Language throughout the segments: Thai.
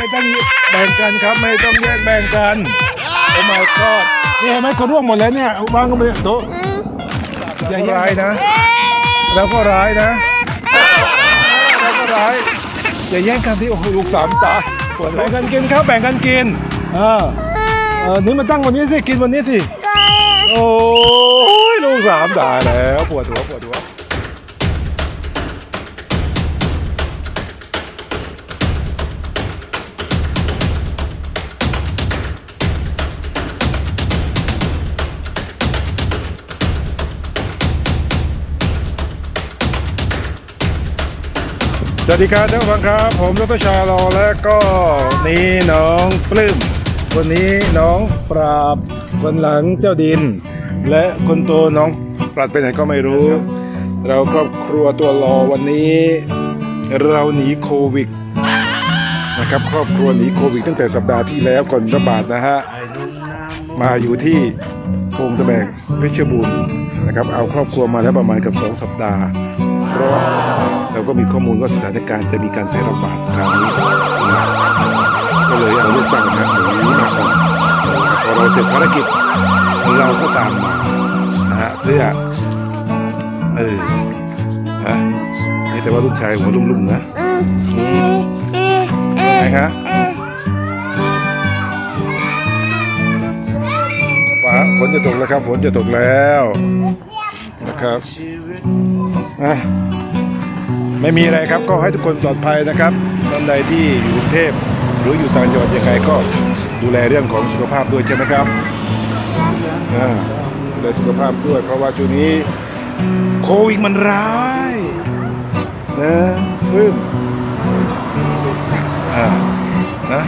ไม่ต้องแบ่งกันครับ ไม่ต้องแยกแบ่งกันโอ้ my god นี่เห็นไหมเขาร่วงหมดแล้วเนี่ยวางกันไปโต๊ะอย่าร้ายนะแล้วก็ร้ายนะแล้วก็ร้ายอย่าแย่งกันที่โอ้โหลูกสามตาแบ่งกันกินครับแบ่งกันกินเออเออนี่มาตั้งวันนี้สิกินวันนี้สิโอ้ยลูกสามตายแล้วปวดหัวปวดหัว วัสดีครับท่านผู้ฟังครับ ผมรัตชาลอและก็นี่น้องปลื้มคนนี้น้องปราบคนหลังเจ้าดิน และคนโตน้องปราดไปไหนก็ไม่รู้ เราครอบครัวตัวรอวันนี้ เราหนีโควิดนะครับครอบครัวหนีโควิดตั้งแต่สัปดาห์ที่แล้วก่อนระบาดนะฮะมาอยู่ที่โพงตะแบกเพชรบูรณ์นะครับเอาครอบครัวมาแล้วประมาณกับสองสัปดาห์ เพราะว่าเราก็มีข้อมูลว่าสถานการณ์จะมีการแพร่ระบาดคราวนี้นะก็เลยเอาลูกตั้งนะหนูนี้มาก่อนพอเราเสร็จภารกิจเราก็ตามมานะฮะเพื่อเออฮะให้แต่ว่าลูกชายหัวลุ่มๆนะไหนฮะฟ้าฝนจะตกแล้วครับฝนจะตกแล้วนะครับ อะไม่มีอะไรครับก็ให้ทุกคนปลอดภัยนะครับท่านใดที่อยู่กรุงเทพหรืออยู่ต่างจังหวัดยังไงก็ดูแลเรื่องของสุขภาพด้วยใช่ไหมครับดูแลสุขภาพด้วยเพราะว่าช่วงนี้โควิดมันร้ายนะปึ้มอ่านะ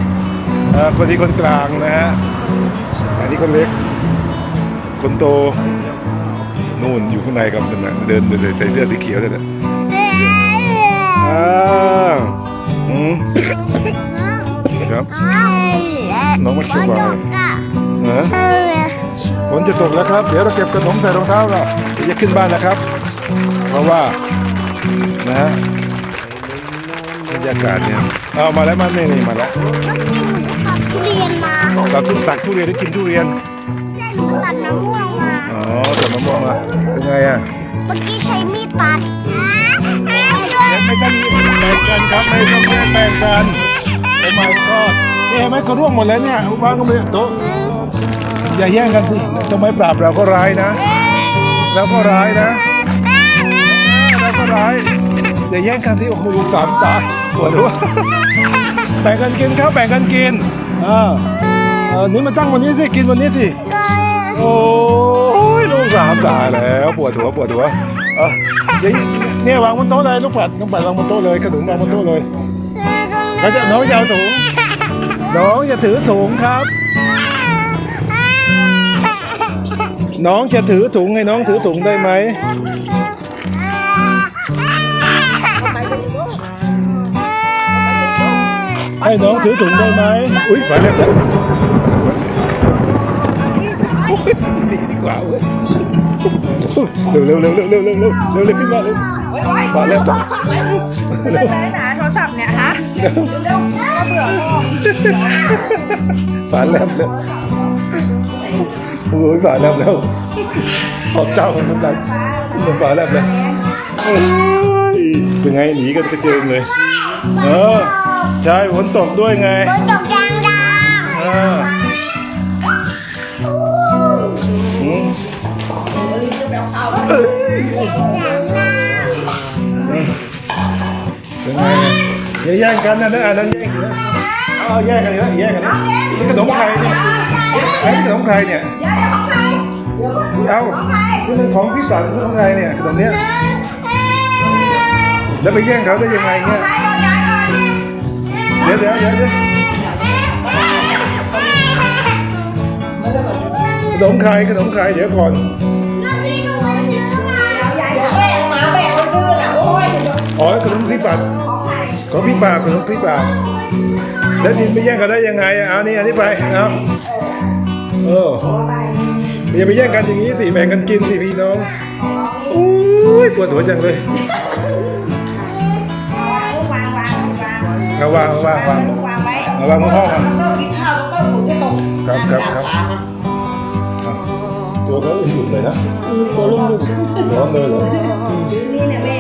คนที่คนกลางนะฮะอันนี้คนเล็ก คนโต นู่นอยู่ข้างในครับนั่นน่ะเดินเดินเดินใส่เสื้อสีเขียวนั่นแหละอ้าวอืมครับน้องไม่สบายนะฝนจะตกแล้วครับ เดี๋ยวเราเก็บขนมใส่รองเท้าเราเดี๋ยวจะขึ้นบ้านนะครับ เพราะว่านะฮะบรรยากาศเนี่ยเอามาแล้วมาเนี่ยนี่มาแล้วทุเรียนมาตัดทุตักทุเรียนได้กินทุเรียนตัดมะม่วงมา อ๋อตัดมะม่วงมาเป็นไงอะเมื่อกี้ใช้มีดตัดไม่ต้องแบ่งกันครับไม่ต้องแยกแบ่งกันโอ้ my god นี่เห็นไหมเขาร่วงหมดแล้วเนี่ยวางกันไปโต๊ะอย่าแย่งกันสิทำไมปราบเราก็ร้ายนะแล้วก็ร้ายนะแล้วก็ร้ายอย่าแย่งกันที่โอ้โหสามตาปวดหัวแบ่งกันกินครับแบ่งกันกินอ่าเออนี่มาตั้งวันนี้สิกินวันนี้สิโอ้ ยลูกสามตายแล้วปวดหัวปวดหัวเอะเดี๋ยเนี่ยวางบนโต๊ะเลยลูกปัดลูกปัดวางบนโต๊ะเลยขนมวางบนโต๊ะเลยเขาจะน้องจะเอาถุงน้องอย่าถือถุงครับ น้องจะถือถุงให้น้องถือถุงได้ไหมให้น้องถือถุงได้ไหมอุ้ยมาแล้วครับ หนีดีกว่าเว้ยเร็วเร็วเร็วเร็วเร็วเร็วเร็วเร็วเร็วขึ้นมาเร็วมาแล้วเป็นไรนะโทรศัพท์เนี่ยฮะเร็วๆก็เบื่อพ่อฝาแลบแล้วโอ้ยฝาแลบแล้วขอบเจ้าคนนั้นเป็นฝาแลบเลยโอ้ยเป็นไงหนีกันกระเจิงเลย เออใช่ฝนตกด้วยไงฝนตก เป็นไงอย่าแย่งกันนะนะอันนั้นแย่งกันนะเอาแย่งกันเลยนะแย่งกันเลยนี่ขนมใครเนี่ยไอ้นี่ขนมใครเนี่ยเดี๋ยวของใครเดี๋ยวเอ้านี่มันของพี่สันของใครเนี่ยขนมเนี้ยแล้วไปแย่งเขาได้ยังไงเนี่ยเดี๋ยวเดี๋ยวเดี๋ยวเดี๋ยวขนมใครขนมใครเดี๋ยวก่อน อ๋อขนมพี่ปัดของใครของพี่ปากขนมพี่ปากแล้วดินไปแย่งกันได้ยังไงอะเอานี่อันนี้ไปเอาเอออย่าไปแย่งกันอย่างนี้สิแบ่งกันกินสิพี่น้องโอ้ยปวดหัวจังเลยวางวางวางวางเอาวางเอาวางวางวางไว้เอระวังมือพ่อก่อนก็กินข้าวก็ฝนจะตกครับครับครับอะตัวเขาอุ่นๆเลยนะตัวลุ่มร้อนเลยเหรอ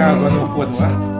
อะขออนุ